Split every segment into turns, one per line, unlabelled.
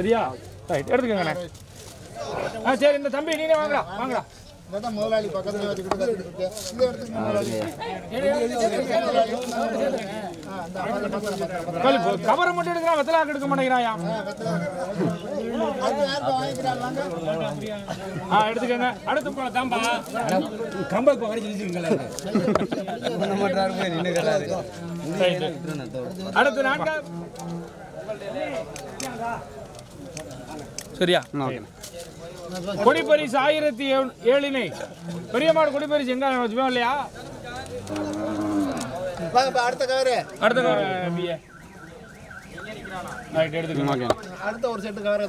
சரியா ரைட் எடுத்துக்கோங்கண்ணே ஆ சரி இந்த தம்பி நீனே வாங்கடா வாங்கடா.
இதான் முதலாளி பக்கத்துல
கவரை மட்டும் எடுக்கிறான் வெத்தலாக்கு எடுக்க மாட்டேங்கிறாயா? ஆ எடுத்துக்கோங்க. அடுத்து போ தாம்பா.
கம்பல் வரைக்கும்.
அடுத்து நான்கா சரியா? கொடிப்பரிசு ஆயிரத்தி ஏழு- ஏழினை. பெரியமாடு கொடிப்பரிசு எங்க வச்சுப்போம் இல்லையா?
அடுத்த கவரு
அடுத்த பிஏ ரைட் எடுத்துக்கோங்க
அடுத்த ஒரு செட்டு கவரை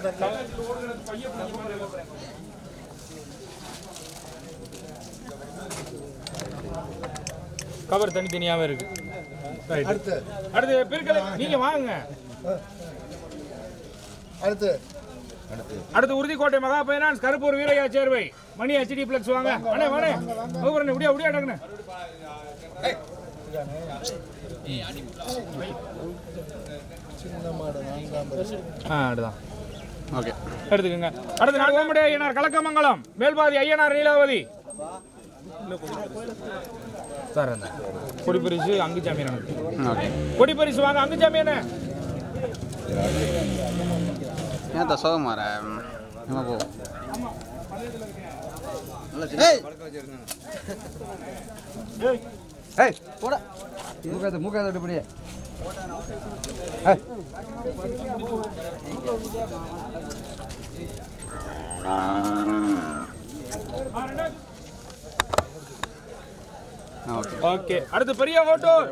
கவர் தனித்தனியாவே இருக்கு.
அடுத்து.
பிற்கலை நீங்க வாங்க.
அடுத்து.
அடுத்து. Urudhikottai Maha finance Karuppur Veeraiya Servai. Mani HD flex வாங்க. அண்ணே வாணே ஊபரண்ணே முடியா முடியா டக்குனே
ஓகே.
எடுத்துக்கோங்க. அடுத்து ஓமடி ஐயனார் கலக்கமங்கலம் மேல்பாதி ஐயனார் நீலாவதி. சார் அந்த. கொடிப்பரிசு அங்குச்சாமி எனக்கு
ஓகே.
கொடிப்பரிசு வாங்க அங்குச்சாமியானே
ஏன் தசோகம் மாற என்ன போ. ஏய்! போட. மூக்காத மூக்காத விட்டுப்படியே ஓகே
ஓகே. அடுத்து பெரிய ஹோட்டூர்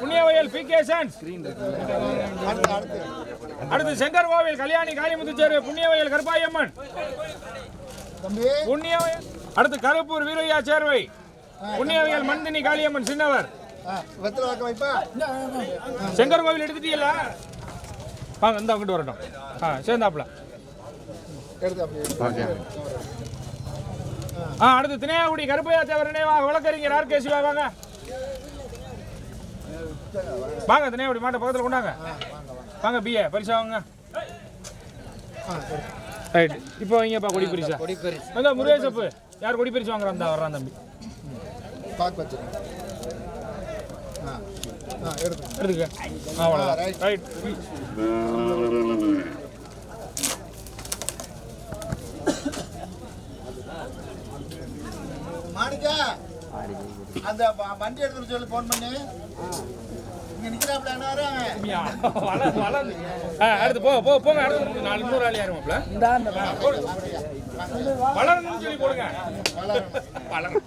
புண்ணியவயல் பி கே சன்ஸ்
அடுத்து அடுத்து
அடுத்து செங்கர் கோவில் கல்யாணி காளிமுத்து சேர்வை புண்ணியவயல் கருப்பாயம்மன்.
தம்பி
புண்ணியவயல். அடுத்து கருப்பூர் வீரையா சேர்வை. புண்ணியவயல் மந்தினி காளியம்மன் சின்னவர். செங்கர் கோவில் எடுத்துட்டீங்களா? வாங்க இந்த அங்கிட்டு வரட்டும். ஆ சேர்ந்தாப்புல.
எடுத்து அப்படியே
ஓகே.
ஆ அடுத்து திணையாகுடி கருப்பையா தேவர் நினைவாக வழக்கறிஞர் ஆர் கே சிவா வாங்க. வாங்க திணையாகுடி மாட்டை பக்கத்தில் கொண்டாங்க. வாங்க பிஏ பரிசா வாங்க ரைட் இப்போ வைங்கப்பா கொடி பரிசா. கொடி பரிசு. வந்து முருகேசப்பு யார் கொடி பரிசு வாங்குறான்? அந்த வர்றான் தம்பி.
பாக்கு வச்சுருங்க ஆ ஆ எடுத்து
எடுத்துக்க. அவ்வளோதான். ரைட்
மாணிக்கா அந்த வண்டி எடுத்துட்டு சொல்லி ஃபோன் பண்ணி. இங்க நிக்கிறாப்ல
அடுத்து போ போ போங்க அடுத்து நாலு இன்னொரு ஆள் யாருமாப்ல வளரணும்னு சொல்லி போடுங்க. வளரணும்.